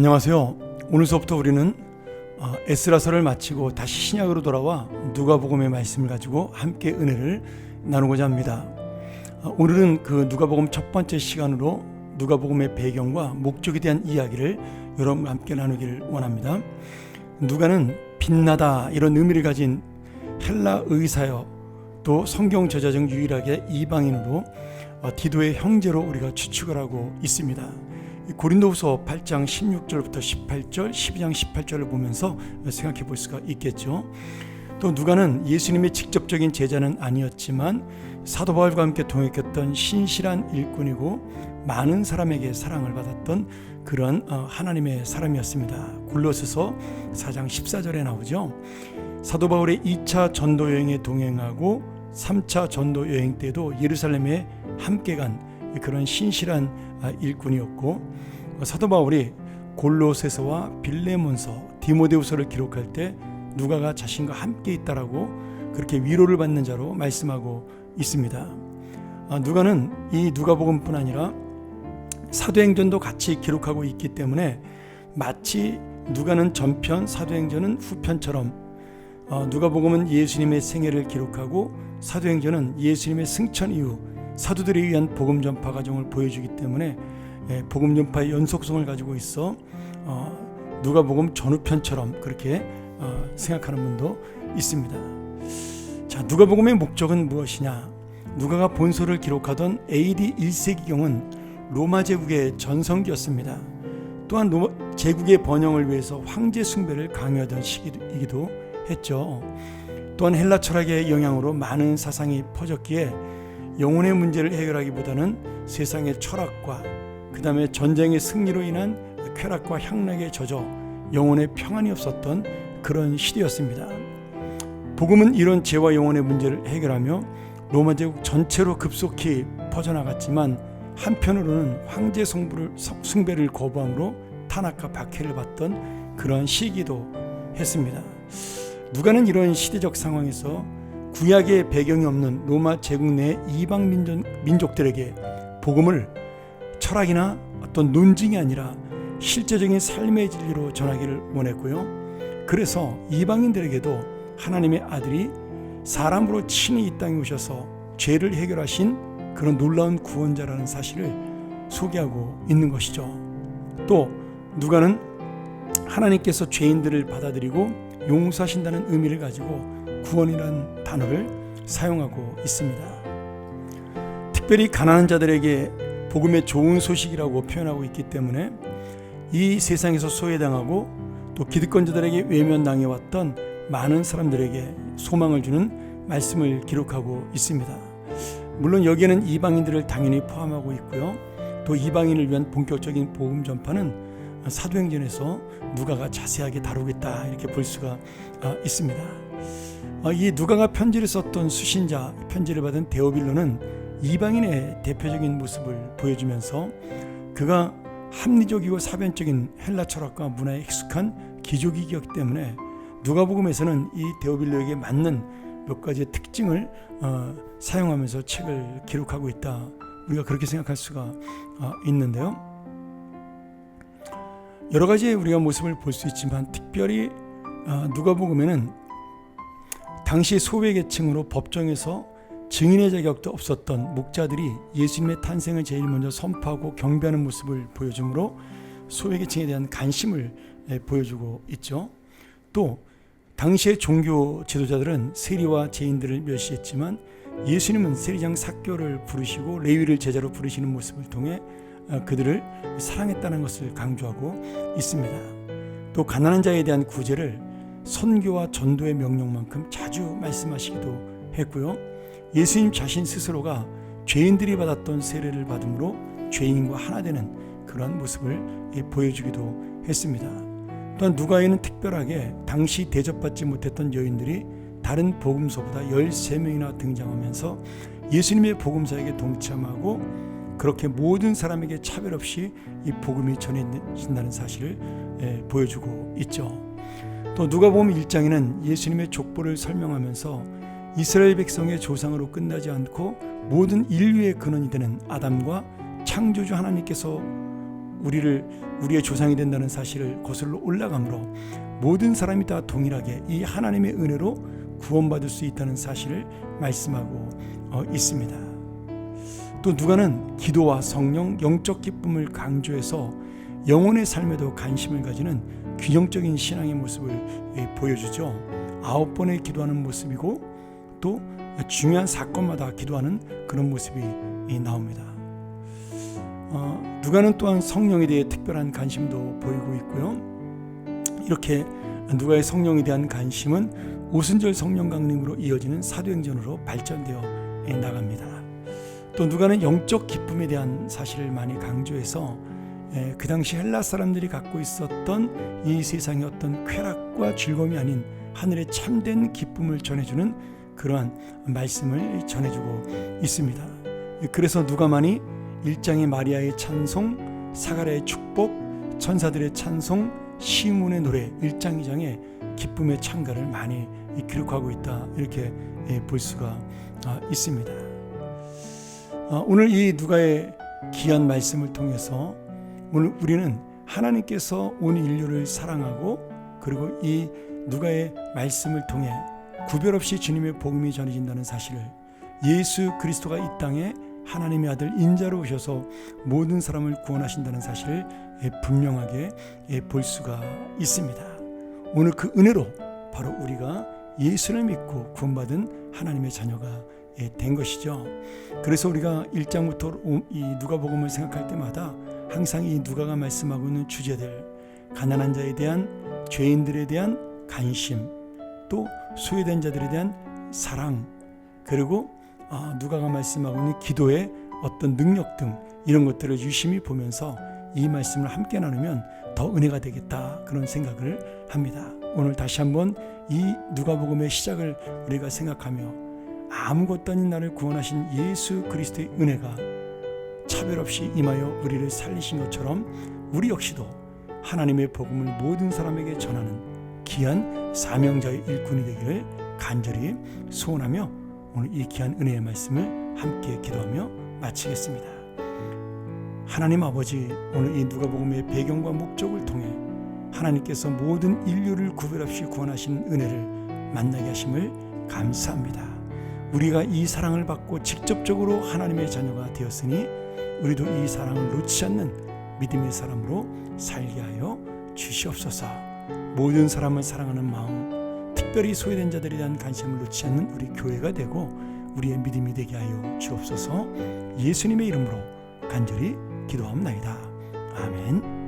안녕하세요. 오늘 수업부터 우리는 어, 에스라서를 마치고 다시 신약으로 돌아와 누가복음의 말씀을 가지고 함께 은혜를 나누고자 합니다. 어, 오늘은 그 누가복음 첫 번째 시간으로 누가복음의 배경과 목적에 대한 이야기를 여러분과 함께 나누기를 원합니다. 누가는 빛나다 이런 의미를 가진 헬라 의사여 또 성경 저자 중 유일하게 이방인으로 어, 디도의 형제로 우리가 추측을 하고 있습니다. 고린도후서 8장 16절부터 18절, 12장 18절을 보면서 생각해 볼 수가 있겠죠. 또 누가는 예수님의 직접적인 제자는 아니었지만 사도 바울과 함께 동역했던 신실한 일꾼이고 많은 사람에게 사랑을 받았던 그런 어, 하나님의 사람이었습니다. 굴로스서 4장 14절에 나오죠. 사도 바울의 2차 전도 여행에 동행하고 3차 전도 여행 때도 예루살렘에 함께 간 그런 신실한 아, 일꾼이었고 사도 바울이 골로새서와 빌레몬서, 디모데후서를 기록할 때 누가가 자신과 함께 있다라고 그렇게 위로를 받는 자로 말씀하고 있습니다. 아, 누가는 이 누가복음뿐 아니라 사도행전도 같이 기록하고 있기 때문에 마치 누가는 전편, 사도행전은 후편처럼 어, 누가복음은 예수님의 생애를 기록하고 사도행전은 예수님의 승천 이후 사도들에 의한 복음 전파 과정을 보여주기 때문에 예, 복음 전파의 연속성을 가지고 있어 어, 누가 복음 전후편처럼 그렇게 어, 생각하는 분도 있습니다. 자, 누가 복음의 목적은 무엇이냐? 누가가 본서를 기록하던 AD 1세기경은 로마 제국의 전성기였습니다. 또한 로마 제국의 번영을 위해서 황제 숭배를 강요하던 시기이기도 했죠. 또한 헬라 철학의 영향으로 많은 사상이 퍼졌기에 영혼의 문제를 해결하기보다는 세상의 철학과 그 다음에 전쟁의 승리로 인한 쾌락과 향락에 젖어 영혼의 평안이 없었던 그런 시대였습니다. 복음은 이런 죄와 영혼의 문제를 해결하며 로마 제국 전체로 급속히 퍼져나갔지만 한편으로는 황제 숭배를, 숭배를 거부함으로 탄압과 박해를 받던 그런 시기도 했습니다. 누가는 이런 시대적 상황에서 구약의 배경이 없는 로마 제국 내 이방 민족, 들에게 복음을 철학이나 어떤 논증이 아니라 실제적인 삶의 진리로 전하기를 원했고요. 그래서 이방인들에게도 하나님의 아들이 사람으로 친히 이 땅에 오셔서 죄를 해결하신 그런 놀라운 구원자라는 사실을 소개하고 있는 것이죠. 또 누가는 하나님께서 죄인들을 받아들이고 용서하신다는 의미를 가지고 구원이라는 단어를 사용하고 있습니다. 특별히 가난한 자들에게 복음의 좋은 소식이라고 표현하고 있기 때문에 이 세상에서 소외당하고 또 기득권자들에게 외면당해 왔던 많은 사람들에게 소망을 주는 말씀을 기록하고 있습니다. 물론 여기에는 이방인들을 당연히 포함하고 있고요. 또 이방인을 위한 본격적인 복음 전파는 사도행전에서 누가가 자세하게 다루겠다 이렇게 볼 수가 아, 있습니다. 아, 이 누가가 편지를 썼던 수신자 편지를 받은 데오빌로는 이방인의 대표적인 모습을 보여주면서 그가 합리적이고 사변적인 헬라 철학과 문화에 익숙한 기족이기 때문에 누가복음에서는 이 데오빌로에게 맞는 몇 가지의 특징을 어, 사용하면서 책을 기록하고 있다. 우리가 그렇게 생각할 수가 어, 있는데요. 여러 가지 우리가 모습을 볼 수 있지만 특별히 어, 누가복음에는 당시 소외계층으로 법정에서 증인의 자격도 없었던 목자들이 예수님의 탄생을 제일 먼저 선포하고 경배하는 모습을 보여주므로 소외계층에 대한 관심을 보여주고 있죠. 또 당시의 종교 지도자들은 세리와 죄인들을 멸시했지만 예수님은 세리장 사교를 부르시고 레위를 제자로 부르시는 모습을 통해 어, 그들을 사랑했다는 것을 강조하고 있습니다. 또 가난한 자에 대한 구제를 선교와 전도의 명령만큼 자주 말씀하시기도 했고요. 예수님 자신 스스로가 죄인들이 받았던 세례를 받음으로 죄인과 하나 되는 그러한 모습을 보여주기도 했습니다. 또한 누가에는 특별하게 당시 대접받지 못했던 여인들이 다른 복음서보다 13명이나 등장하면서 예수님의 복음사에게 동참하고 그렇게 모든 사람에게 차별 없이 이 복음이 전해진다는 사실을 보여주고 있죠. 또 누가복음 1장에는 예수님의 족보를 설명하면서 이스라엘 백성의 조상으로 끝나지 않고 모든 인류의 근원이 되는 아담과 창조주 하나님께서 우리를 우리의 조상이 된다는 사실을 거슬러 올라가므로 모든 사람이 다 동일하게 이 하나님의 은혜로 구원받을 수 있다는 사실을 말씀하고 어, 있습니다. 또 누가는 기도와 성령, 영적 기쁨을 강조해서 영혼의 삶에도 관심을 가지는 균형적인 신앙의 모습을 예, 보여주죠. 아홉 번의 기도하는 모습이고 또 중요한 사건마다 기도하는 그런 모습이 예, 나옵니다. 어, 누가는 또한 성령에 대해 특별한 관심도 보이고 있고요. 이렇게 누가의 성령에 대한 관심은 오순절 성령 강림으로 이어지는 사도행전으로 발전되어 예, 나갑니다. 또 누가는 영적 기쁨에 대한 사실을 많이 강조해서 예, 그 당시 헬라 사람들이 갖고 있었던 이 세상의 어떤 쾌락과 즐거움이 아닌 하늘의 참된 기쁨을 전해주는 그러한 말씀을 전해주고 있습니다. 그래서 누가만이 1장의 마리아의 찬송, 사가랴의 축복, 천사들의 찬송, 시문의 노래 1장 2장에 기쁨의 찬가를 많이 기록하고 있다 이렇게 예, 볼 수가 아, 있습니다. 아, 오늘 이 누가의 귀한 말씀을 통해서 오늘 우리는 하나님께서 온 인류를 사랑하고 그리고 이 누가의 말씀을 통해 구별 없이 주님의 복음이 전해진다는 사실을 예수 그리스도가 이 땅에 하나님의 아들 인자로 오셔서 모든 사람을 구원하신다는 사실을 예, 분명하게 예, 볼 수가 있습니다. 오늘 그 은혜로 바로 우리가 예수를 믿고 구원받은 하나님의 자녀가 예, 된 것이죠. 그래서 우리가 1장부터 이 누가복음을 생각할 때마다 항상 이 누가가 말씀하고 있는 주제들 가난한 자에 대한 죄인들에 대한 관심 또 소외된 자들에 대한 사랑 그리고 아, 누가가 말씀하고 있는 기도의 어떤 능력 등 이런 것들을 유심히 보면서 이 말씀을 함께 나누면 더 은혜가 되겠다 그런 생각을 합니다. 오늘 다시 한번 이 누가복음의 시작을 우리가 생각하며 아무것도 아닌 나를 구원하신 예수 그리스도의 은혜가 차별 없이 임하여 우리를 살리신 것처럼 우리 역시도 하나님의 복음을 모든 사람에게 전하는 귀한 사명자의 일꾼이 되기를 간절히 소원하며 오늘 이 귀한 은혜의 말씀을 함께 기도하며 마치겠습니다. 하나님 아버지 오늘 이 누가복음의 배경과 목적을 통해 하나님께서 모든 인류를 구별 없이 구원하신 은혜를 만나게 하심을 감사합니다. 우리가 이 사랑을 받고 직접적으로 하나님의 자녀가 되었으니 우리도 이 사랑을 놓지 않는 믿음의 사람으로 살게 하여 주시옵소서. 모든 사람을 사랑하는 마음, 특별히 소외된 자들에 대한 관심을 놓지 않는 우리 교회가 되고 우리의 믿음이 되게 하여 주옵소서. 예수님의 이름으로 간절히 기도합나이다. 아멘.